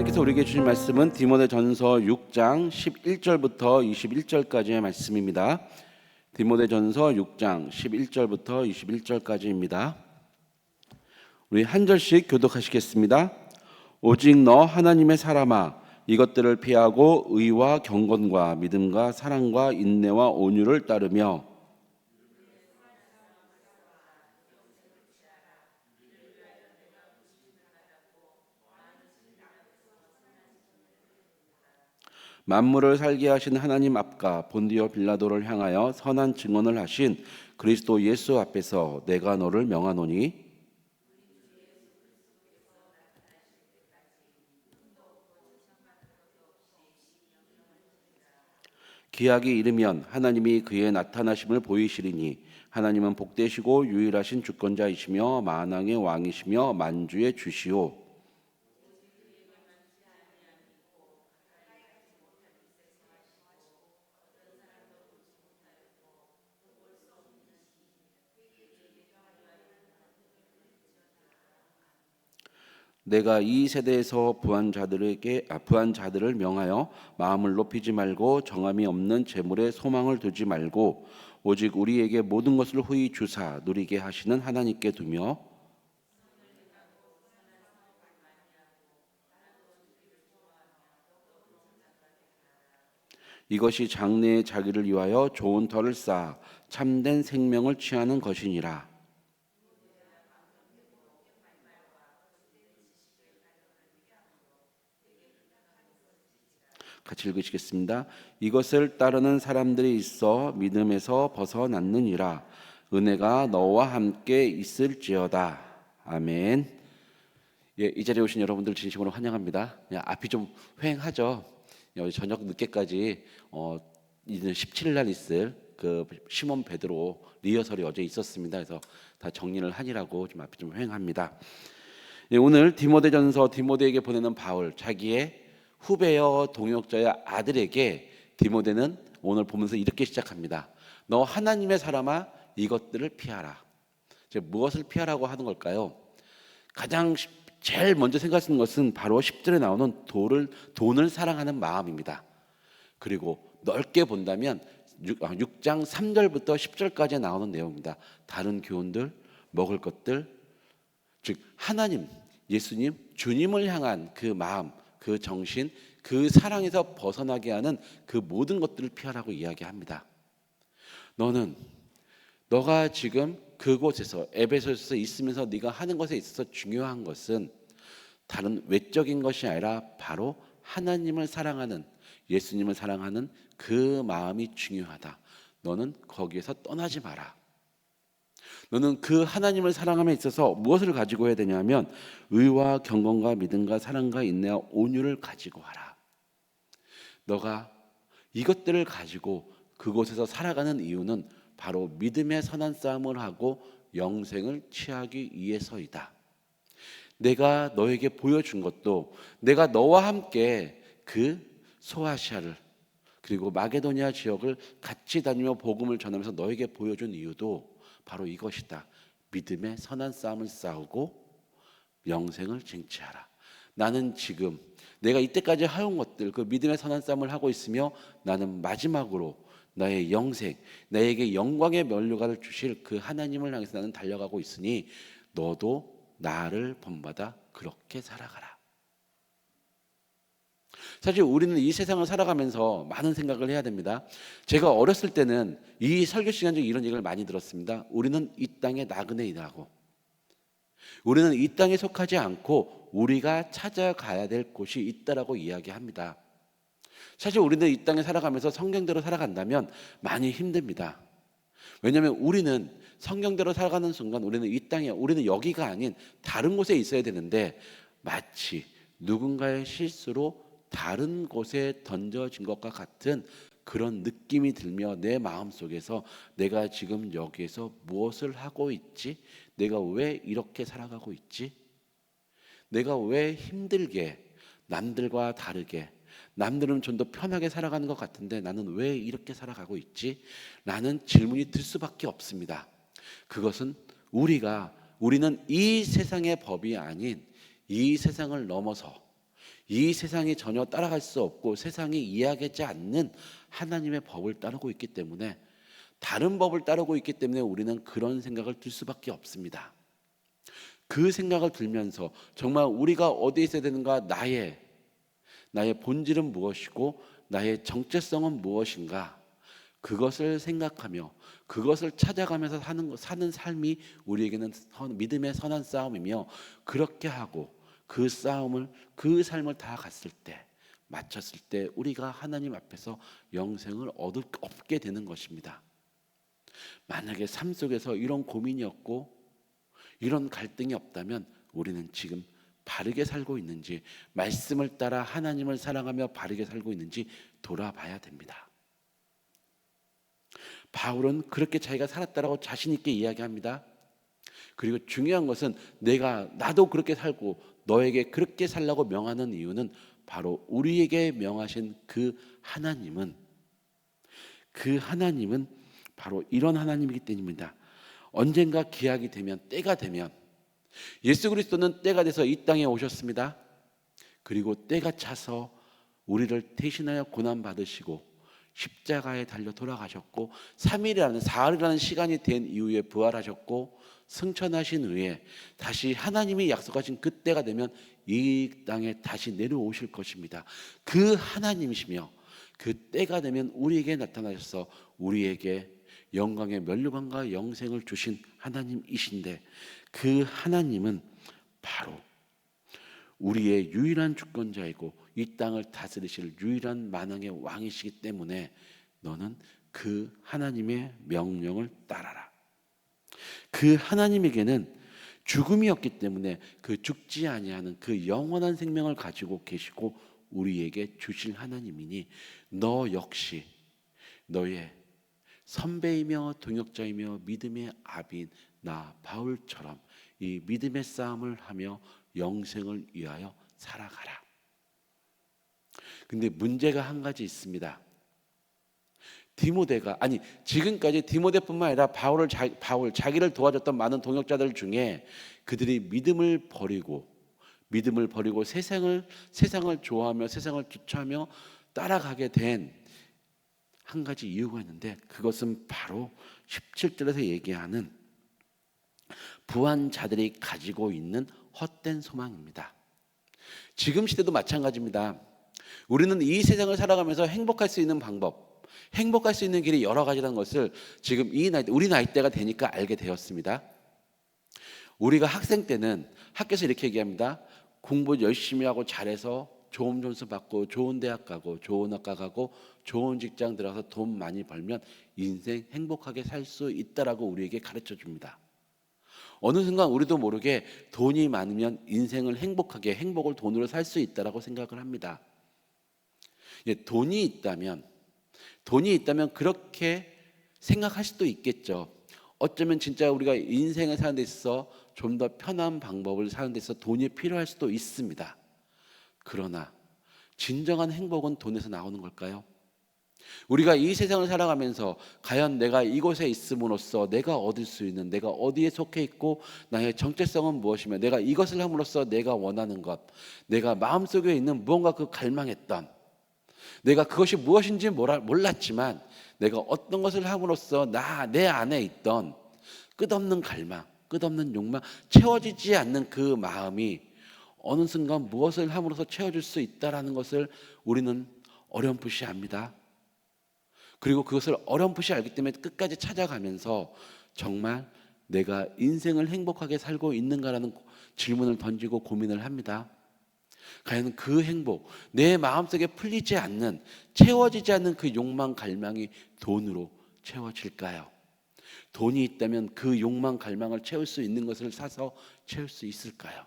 하나님께서 우리에게 주신 말씀은 디모데전서 6장 11절부터 21절까지의 말씀입니다. 디모데전서 6장 11절부터 21절까지입니다. 우리 한 절씩 교독하시겠습니다. 오직 너 하나님의 사람아 이것들을 피하고 의와 경건과 믿음과 사랑과 인내와 온유를 따르며 만물을 살게 하신 하나님 앞과 본디오 빌라도를 향하여 선한 증언을 하신 그리스도 예수 앞에서 내가 너를 명하노니 기약이 이르면 하나님이 그의 나타나심을 보이시리니 하나님은 복되시고 유일하신 주권자이시며 만왕의 왕이시며 만주의 주시오 내가 이 세대에서 부한 자들에게 아, 부한 자들을 명하여 마음을 높이지 말고 정함이 없는 재물에 소망을 두지 말고 오직 우리에게 모든 것을 후히 주사 누리게 하시는 하나님께 두며 이것이 장래의 자기를 위하여 좋은 터를 쌓아 참된 생명을 취하는 것이니라. 같이 읽으시겠습니다. 이것을 따르는 사람들이 있어 믿음에서 벗어났느니라. 은혜가 너와 함께 있을지어다. 아멘. 예, 이 자리에 오신 여러분들 진심으로 환영합니다. 야, 앞이 좀 휑하죠. 여 저녁 늦게까지 어, 이제 17일 날 있을 그 시몬 베드로 리허설이 어제 있었습니다. 그래서 다 정리를 하니라고 좀 앞이 좀 휑합니다. 예, 오늘 디모데전서 디모데에게 보내는 바울 자기의 후배여 동역자의 아들에게 디모데는 오늘 보면서 이렇게 시작합니다. 너 하나님의 사람아 이것들을 피하라. 무엇을 피하라고 하는 걸까요? 가장 제일 먼저 생각하는 것은 바로 10절에 나오는 돈을, 돈을 사랑하는 마음입니다. 그리고 넓게 본다면 6, 아, 장 3절부터 10절까지 나오는 내용입니다. 다른 교훈들, 먹을 것들, 즉 하나님, 예수님, 주님을 향한 그 마음, 그 정신, 그 사랑에서 벗어나게 하는 그 모든 것들을 피하라고 이야기합니다. 너는 너가 지금 그곳에서 에베소에서 있으면서 네가 하는 것에 있어서 중요한 것은 다른 외적인 것이 아니라 바로 하나님을 사랑하는 예수님을 사랑하는 그 마음이 중요하다. 너는 거기에서 떠나지 마라. 너는 그 하나님을 사랑함에 있어서 무엇을 가지고 해야 되냐면 의와 경건과 믿음과 사랑과 인내와 온유를 가지고 하라. 너가 이것들을 가지고 그곳에서 살아가는 이유는 바로 믿음의 선한 싸움을 하고 영생을 취하기 위해서이다. 내가 너에게 보여준 것도 내가 너와 함께 그 소아시아를 그리고 마게도니아 지역을 같이 다니며 복음을 전하면서 너에게 보여준 이유도 바로 이것이다. 믿음의 선한 싸움을 싸우고 영생을 쟁취하라. 나는 지금 내가 이때까지 해온 것들 그 믿음의 선한 싸움을 하고 있으며 나는 마지막으로 나의 영생, 나에게 영광의 면류관을 주실 그 하나님을 향해서 나는 달려가고 있으니 너도 나를 본받아 그렇게 살아가라. 사실 우리는 이 세상을 살아가면서 많은 생각을 해야 됩니다. 제가 어렸을 때는 이 설교 시간 중에 이런 얘기를 많이 들었습니다. 우리는 이 땅의 나그네이라고. 우리는 이 땅에 속하지 않고 우리가 찾아가야 될 곳이 있다라고 이야기합니다. 사실 우리는 이 땅에 살아가면서 성경대로 살아간다면 많이 힘듭니다. 왜냐하면 우리는 성경대로 살아가는 순간 우리는 이 땅에 우리는 여기가 아닌 다른 곳에 있어야 되는데 마치 누군가의 실수로 다른 곳에 던져진 것과 같은 그런 느낌이 들며 내 마음 속에서 내가 지금 여기에서 무엇을 하고 있지? 내가 왜 이렇게 살아가고 있지? 내가 왜 힘들게 남들과 다르게 남들은 좀 더 편하게 살아가는 것 같은데 나는 왜 이렇게 살아가고 있지? 라는 질문이 들 수밖에 없습니다. 그것은 우리가 우리는 이 세상의 법이 아닌 이 세상을 넘어서 이 세상이 전혀 따라갈 수 없고 세상이 이해하지 않는 하나님의 법을 따르고 있기 때문에 다른 법을 따르고 있기 때문에 우리는 그런 생각을 들 수밖에 없습니다. 그 생각을 들면서 정말 우리가 어디에 있어야 되는가 나의 나의 본질은 무엇이고 나의 정체성은 무엇인가 그것을 생각하며 그것을 찾아가면서 사는 사는 삶이 우리에게는 선- 믿음의 선한 싸움이며 그렇게 하고 그 싸움을 그 삶을 다 갔을 때 마쳤을 때 우리가 하나님 앞에서 영생을 얻을 얻게 되는 것입니다. 만약에 삶 속에서 이런 고민이 없고 이런 갈등이 없다면 우리는 지금 바르게 살고 있는지 말씀을 따라 하나님을 사랑하며 바르게 살고 있는지 돌아봐야 됩니다. 바울은 그렇게 자기가 살았다라고 자신 있게 이야기합니다. 그리고 중요한 것은 내가 나도 그렇게 살고 너에게 그렇게 살라고 명하는 이유는 바로 우리에게 명하신 그 하나님은 그 하나님은 바로 이런 하나님이기 때문입니다. 언젠가 기약이 되면 때가 되면 예수 그리스도는 때가 돼서 이 땅에 오셨습니다. 그리고 때가 차서 우리를 대신하여 고난 받으시고 십자가에 달려 돌아가셨고 3일이라는 사흘이라는 시간이 된 이후에 부활하셨고 승천하신 후에 다시 하나님이 약속하신 그때가 되면 이 땅에 다시 내려오실 것입니다. 그 하나님이시며 그 때가 되면 우리에게 나타나셔서 우리에게 영광의 면류관과 영생을 주신 하나님이신데 그 하나님은 바로 우리의 유일한 주권자이고 이 땅을 다스리실 유일한 만왕의 왕이시기 때문에 너는 그 하나님의 명령을 따라라. 그 하나님에게는 죽음이 없기 때문에 그 죽지 아니하는 그 영원한 생명을 가지고 계시고 우리에게 주실 하나님이니 너 역시 너의 선배이며 동역자이며 믿음의 아비인 나 바울처럼 이 믿음의 싸움을 하며 영생을 위하여 살아가라. 근데 문제가 한 가지 있습니다. 디모데가 아니 지금까지 디모데뿐만 아니라 바울을 자, 바울 자기를 도와줬던 많은 동역자들 중에 그들이 믿음을 버리고 믿음을 버리고 세상을 세상을 좋아하며 세상을 주차하며 따라가게 된 한 가지 이유가 있는데 그것은 바로 17절에서 얘기하는 부한 자들이 가지고 있는 헛된 소망입니다. 지금 시대도 마찬가지입니다. 우리는 이 세상을 살아가면서 행복할 수 있는 방법, 행복할 수 있는 길이 여러 가지라는 것을 지금 이 나이, 우리 나이 때가 되니까 알게 되었습니다. 우리가 학생 때는 학교에서 이렇게 얘기합니다. 공부 열심히 하고 잘해서 좋은 점수 받고 좋은 대학 가고 좋은 학과 가고 좋은 직장 들어가서 돈 많이 벌면 인생 행복하게 살 수 있다라고 우리에게 가르쳐 줍니다. 어느 순간 우리도 모르게 돈이 많으면 인생을 행복하게 행복을 돈으로 살 수 있다라고 생각을 합니다. 예, 돈이 있다면 돈이 있다면 그렇게 생각할 수도 있겠죠. 어쩌면 진짜 우리가 인생을 사는 데 있어서 좀 더 편한 방법을 사는 데 있어서 돈이 필요할 수도 있습니다. 그러나 진정한 행복은 돈에서 나오는 걸까요? 우리가 이 세상을 살아가면서 과연 내가 이곳에 있음으로써 내가 얻을 수 있는 내가 어디에 속해 있고 나의 정체성은 무엇이며 내가 이것을 함으로써 내가 원하는 것 내가 마음속에 있는 무언가 그 갈망했던 내가 그것이 무엇인지 몰랐지만 내가 어떤 것을 함으로써 나 내 안에 있던 끝없는 갈망 끝없는 욕망 채워지지 않는 그 마음이 어느 순간 무엇을 함으로써 채워질 수 있다라는 것을 우리는 어렴풋이 압니다. 그리고 그것을 어렴풋이 알기 때문에 끝까지 찾아가면서 정말 내가 인생을 행복하게 살고 있는가라는 질문을 던지고 고민을 합니다. 과연 그 행복, 내 마음속에 풀리지 않는, 채워지지 않는 그 욕망, 갈망이 돈으로 채워질까요? 돈이 있다면 그 욕망, 갈망을 채울 수 있는 것을 사서 채울 수 있을까요?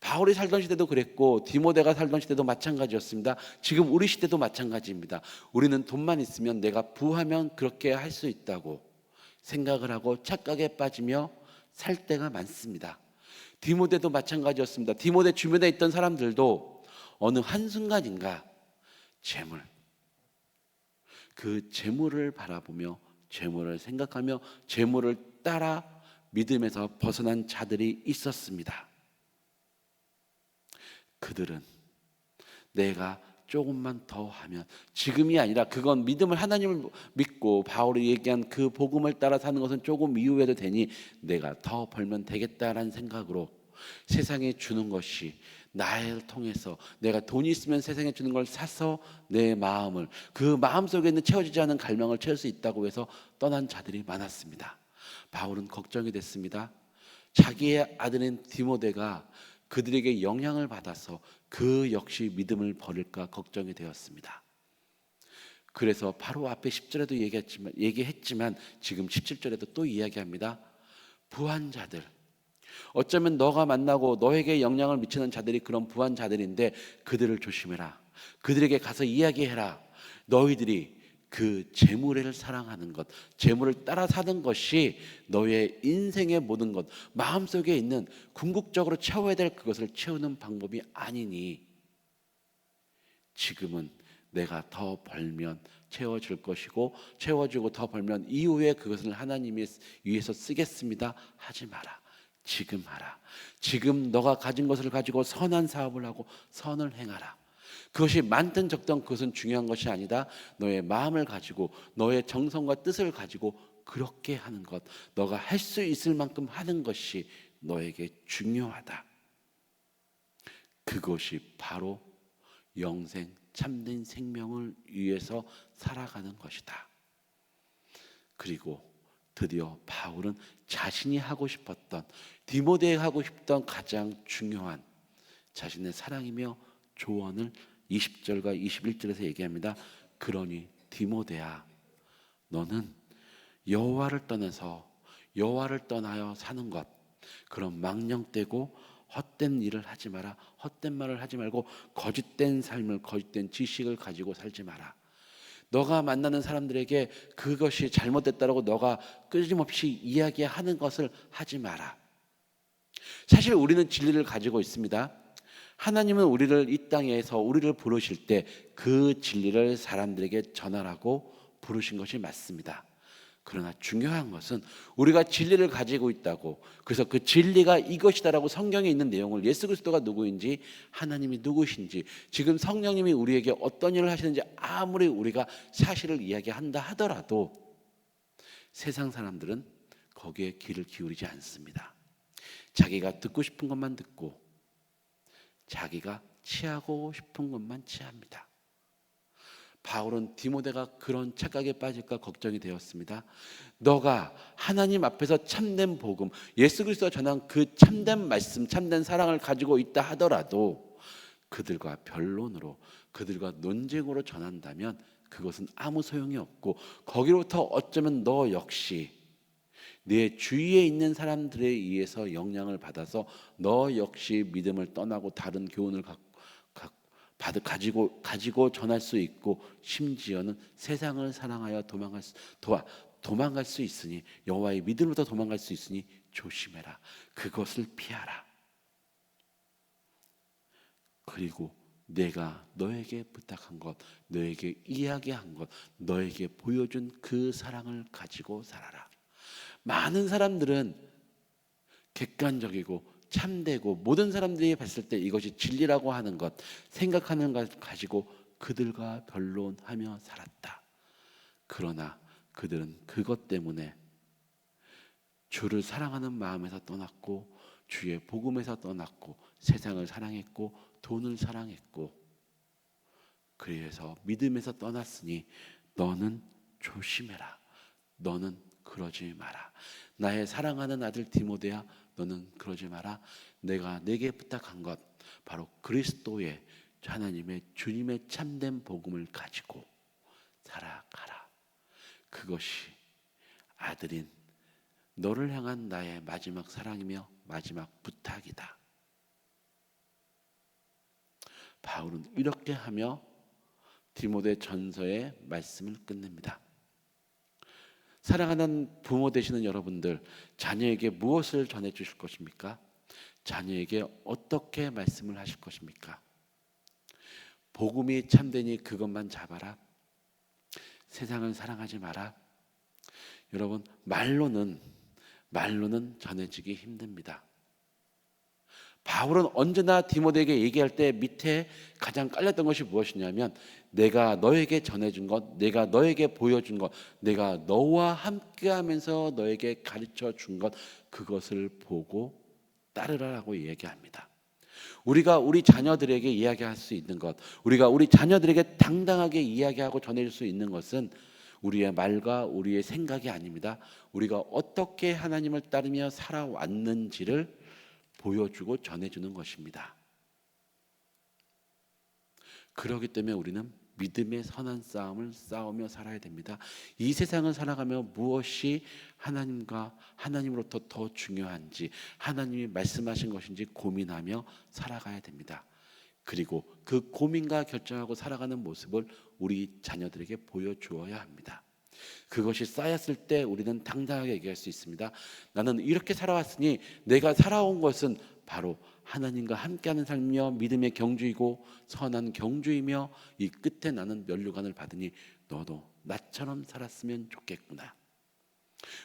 바울이 살던 시대도 그랬고 디모데가 살던 시대도 마찬가지였습니다. 지금 우리 시대도 마찬가지입니다. 우리는 돈만 있으면 내가 부하면 그렇게 할 수 있다고 생각을 하고 착각에 빠지며 살 때가 많습니다. 디모데도 마찬가지였습니다. 디모데 주변에 있던 사람들도 어느 한순간인가 재물 그 재물을 바라보며 재물을 생각하며 재물을 따라 믿음에서 벗어난 자들이 있었습니다. 그들은 내가 조금만 더 하면 지금이 아니라 그건 믿음을 하나님을 믿고 바울이 얘기한 그 복음을 따라 사는 것은 조금 이후에도 되니 내가 더 벌면 되겠다라는 생각으로 세상에 주는 것이 나를 통해서 내가 돈이 있으면 세상에 주는 걸 사서 내 마음을 그 마음 속에 있는 채워지지 않은 갈망을 채울 수 있다고 해서 떠난 자들이 많았습니다. 바울은 걱정이 됐습니다. 자기의 아들인 디모데가 그들에게 영향을 받아서 그 역시 믿음을 버릴까 걱정이 되었습니다. 그래서 바로 앞에 10절에도 얘기했지만, 얘기했지만 지금 17절에도 또 이야기합니다. 부한 자들. 어쩌면 너가 만나고 너에게 영향을 미치는 자들이 그런 부한 자들인데 그들을 조심해라. 그들에게 가서 이야기해라. 너희들이 그 재물을 사랑하는 것, 재물을 따라 사는 것이 너의 인생의 모든 것, 마음속에 있는 궁극적으로 채워야 될 그것을 채우는 방법이 아니니 지금은 내가 더 벌면 채워줄 것이고 채워주고 더 벌면 이후에 그것을 하나님이 위해서 쓰겠습니다. 하지 마라. 지금 하라. 지금 너가 가진 것을 가지고 선한 사업을 하고 선을 행하라. 그것이 많든 적든 그것은 중요한 것이 아니다. 너의 마음을 가지고 너의 정성과 뜻을 가지고 그렇게 하는 것, 너가 할 수 있을 만큼 하는 것이 너에게 중요하다. 그것이 바로 영생 참된 생명을 위해서 살아가는 것이다. 그리고 드디어 바울은 자신이 하고 싶었던 디모데에 하고 싶던 가장 중요한 자신의 사랑이며 조언을 20절과 21절에서 얘기합니다. 그러니 디모데야 너는 여호와를 떠나서 여호와를 떠나여 사는 것 그런 망령되고 헛된 일을 하지 마라. 헛된 말을 하지 말고 거짓된 삶을 거짓된 지식을 가지고 살지 마라. 너가 만나는 사람들에게 그것이 잘못됐다라고 너가 끊임없이 이야기하는 것을 하지 마라. 사실 우리는 진리를 가지고 있습니다. 하나님은 우리를 이 땅에서 우리를 부르실 때 그 진리를 사람들에게 전하라고 부르신 것이 맞습니다. 그러나 중요한 것은 우리가 진리를 가지고 있다고 그래서 그 진리가 이것이다라고 성경에 있는 내용을 예수 그리스도가 누구인지 하나님이 누구신지 지금 성령님이 우리에게 어떤 일을 하시는지 아무리 우리가 사실을 이야기한다 하더라도 세상 사람들은 거기에 귀를 기울이지 않습니다. 자기가 듣고 싶은 것만 듣고 자기가 취하고 싶은 것만 취합니다. 바울은 디모데가 그런 착각에 빠질까 걱정이 되었습니다. 너가 하나님 앞에서 참된 복음, 예수 그리스도가 전한 그 참된 말씀, 참된 사랑을 가지고 있다 하더라도 그들과 변론으로 그들과 논쟁으로 전한다면 그것은 아무 소용이 없고 거기로부터 어쩌면 너 역시 내 주위에 있는 사람들에 의해서 영향을 받아서 너 역시 믿음을 떠나고 다른 교훈을 갖고 받을 가지고 가지고 전할 수 있고 심지어는 세상을 사랑하여 도망갈 수 도와 도망갈 수 있으니 여호와의 믿음으로도 도망갈 수 있으니 조심해라. 그것을 피하라. 그리고 내가 너에게 부탁한 것, 너에게 이야기한 것, 너에게 보여준 그 사랑을 가지고 살아라. 많은 사람들은 객관적이고 참되고 모든 사람들이 봤을 때 이것이 진리라고 하는 것 생각하는 것 가지고 그들과 변론하며 살았다. 그러나 그들은 그것 때문에 주를 사랑하는 마음에서 떠났고 주의 복음에서 떠났고 세상을 사랑했고 돈을 사랑했고 그래서 믿음에서 떠났으니 너는 조심해라. 너는 그러지 마라. 나의 사랑하는 아들 디모데야 너는 그러지 마라. 내가 내게 부탁한 것 바로 그리스도의 하나님의 주님의 참된 복음을 가지고 살아가라. 그것이 아들인 너를 향한 나의 마지막 사랑이며 마지막 부탁이다. 바울은 이렇게 하며 디모데 전서의 말씀을 끝냅니다. 사랑하는 부모 되시는 여러분들, 자녀에게 무엇을 전해 주실 것입니까? 자녀에게 어떻게 말씀을 하실 것입니까? 복음이 참되니 그것만 잡아라. 세상을 사랑하지 마라. 여러분, 말로는 말로는 전해지기 힘듭니다. 바울은 언제나 디모데에게 얘기할 때 밑에 가장 깔렸던 것이 무엇이냐면 내가 너에게 전해준 것, 내가 너에게 보여준 것, 내가 너와 함께하면서 너에게 가르쳐 준 것, 그것을 보고 따르라라고 얘기합니다. 우리가 우리 자녀들에게 이야기할 수 있는 것, 우리가 우리 자녀들에게 당당하게 이야기하고 전해줄 수 있는 것은 우리의 말과 우리의 생각이 아닙니다. 우리가 어떻게 하나님을 따르며 살아왔는지를 보여주고 전해주는 것입니다. 그렇기 때문에 우리는 믿음의 선한 싸움을 싸우며 살아야 됩니다. 이 세상을 살아가며 무엇이 하나님과 하나님으로부터 더 중요한지 하나님이 말씀하신 것인지 고민하며 살아가야 됩니다. 그리고 그 고민과 결정하고 살아가는 모습을 우리 자녀들에게 보여주어야 합니다. 그것이 쌓였을 때 우리는 당당하게 얘기할 수 있습니다. 나는 이렇게 살아왔으니 내가 살아온 것은 바로 하나님과 함께하는 삶이며 믿음의 경주이고 선한 경주이며 이 끝에 나는 면류관을 받으니 너도 나처럼 살았으면 좋겠구나.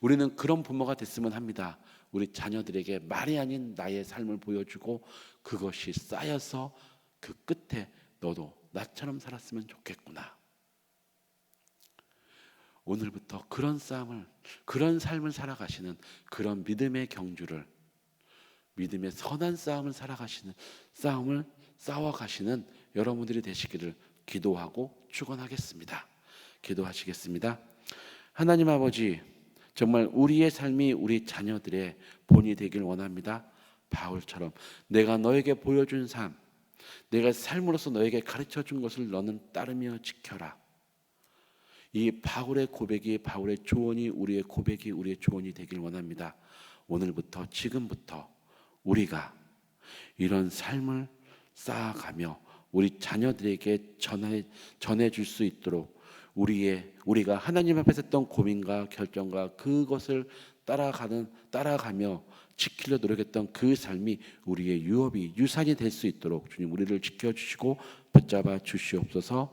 우리는 그런 부모가 됐으면 합니다. 우리 자녀들에게 말이 아닌 나의 삶을 보여주고 그것이 쌓여서 그 끝에 너도 나처럼 살았으면 좋겠구나. 오늘부터 그런 싸움을 그런 삶을 살아가시는 그런 믿음의 경주를 믿음의 선한 싸움을 살아가시는 싸움을 싸워가시는 여러분들이 되시기를 기도하고 축원하겠습니다. 기도하시겠습니다. 하나님 아버지 정말 우리의 삶이 우리 자녀들의 본이 되길 원합니다. 바울처럼 내가 너에게 보여준 삶, 내가 삶으로서 너에게 가르쳐 준 것을 너는 따르며 지켜라. 이 바울의 고백이 바울의 조언이 우리의 고백이 우리의 조언이 되길 원합니다. 오늘부터 지금부터 우리가 이런 삶을 쌓아가며 우리 자녀들에게 전해 전해 줄 수 있도록 우리의 우리가 하나님 앞에 섰던 고민과 결정과 그것을 따라가는 따라가며 지키려 노력했던 그 삶이 우리의 유업이 유산이 될 수 있도록 주님 우리를 지켜 주시고 붙잡아 주시옵소서